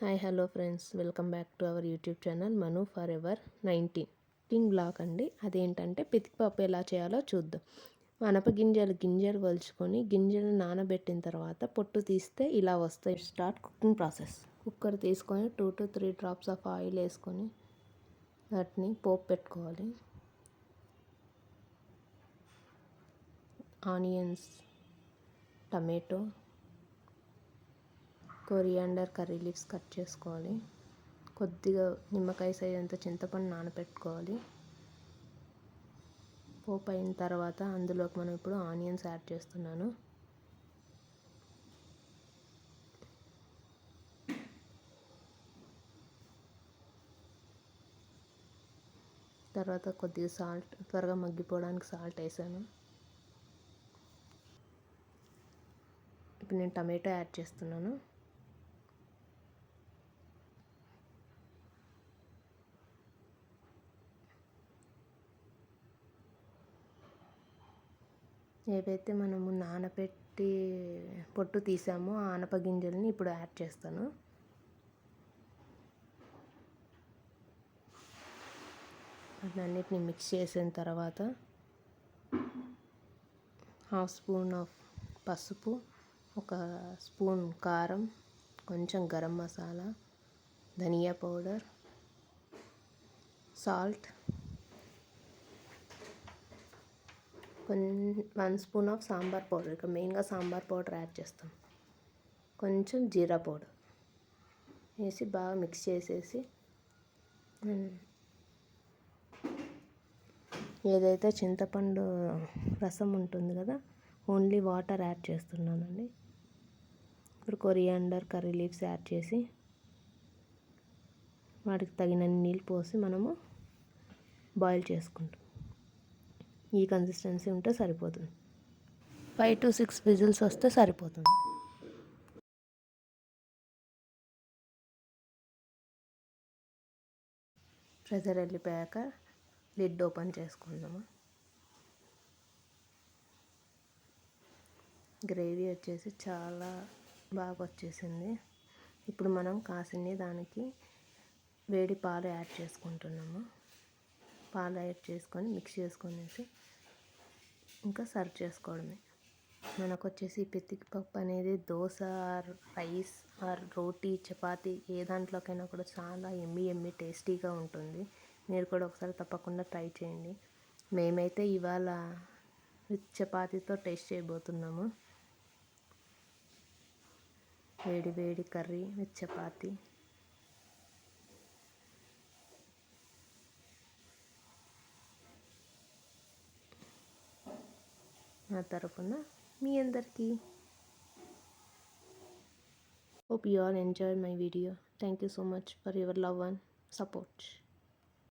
Hi hello friends. Welcome back to our YouTube channel Manu for ever nineteen. King బ్లాక్ అండి. అదేంటంటే పితికిపప్పు ఎలా చేయాలో చూద్దాం. అనప గింజలు గింజలు వలుచుకొని గింజలు నానబెట్టిన తర్వాత పొట్టు తీస్తే ఇలా వస్తాయి. Start cooking process. కుక్కర్ తీసుకొని two to three drops of oil వేసుకొని వాటిని పోపు పెట్టుకోవాలి. Onions tomato coriander curry leaves cut చేసుకోవాలి. కొద్దిగా నిమ్మకాయ సైజ్ అంత చింతపండు నానబెట్టుకోవాలి పోపు అయిన తర్వాత అందులోకి మనం ఇప్పుడు ఆనియన్స్ యాడ్ చేస్తున్నాను. తర్వాత కొద్దిగా సాల్ట్ త్వరగా మగ్గిపోవడానికి సాల్ట్ వేసాను. ఇప్పుడు నేను టమాటో యాడ్ చేస్తున్నాను. ఏవైతే మనము నానబెట్టి పొట్టు తీసామో ఆ ఆనప గింజల్ని ఇప్పుడు యాడ్ చేస్తాను. అన్నిటిని మిక్స్ చేసిన తర్వాత హాఫ్ స్పూన్ ఆఫ్ పసుపు ఒక స్పూన్ కారం కొంచెం garam masala dhania powder salt one spoon of sambar powder. ఇక్కడ మెయిన్గా సాంబార్ పౌడర్ యాడ్ చేస్తాం. కొంచెం జీరా పౌడర్ వేసి బాగా మిక్స్ చేసేసి ఏదైతే చింతపండు రసం ఉంటుంది కదా ఓన్లీ వాటర్ యాడ్ చేస్తున్నానండి. ఇప్పుడు కొరియాండర్ కర్రీ లీవ్స్ యాడ్ చేసి వాటికి తగినన్ని నీళ్ళు పోసి మనము బాయిల్ చేసుకుంటాం. ఈ కన్సిస్టెన్సీ ఉంటే సరిపోతుంది. ఫైవ్ టు సిక్స్ విజిల్స్ వస్తే సరిపోతుంది. ప్రెజర్ వెళ్ళిపోయాక లిడ్ ఓపెన్ చేసుకుందాము? గ్రేవీ వచ్చేసి చాలా బాగా వచ్చేసింది. ఇప్పుడు మనం కాసిని దానికి వేడి పాలు యాడ్ చేసుకుంటున్నాము. పాలు యాడ్ చేసుకొని మిక్స్ చేసుకునేసి ఇంకా సర్వ్ చేసుకోవడమే. మనకు వచ్చేసి పితికి పప్పు అనేది dosa or rice or roti chapati ఏ దాంట్లోకైనా కూడా చాలా ఎమ్మి ఎమ్మి టేస్టీగా ఉంటుంది. మీరు కూడా ఒకసారి తప్పకుండా ట్రై చేయండి. మేమైతే ఇవాళ విత్ చపాతీతో టేస్ట్ చేయబోతున్నాము. వేడి వేడి కర్రీ విత్ చపాతీ. నా తరపున మీ అందరికీ hope you all enjoyed my video thank you so much for your love and support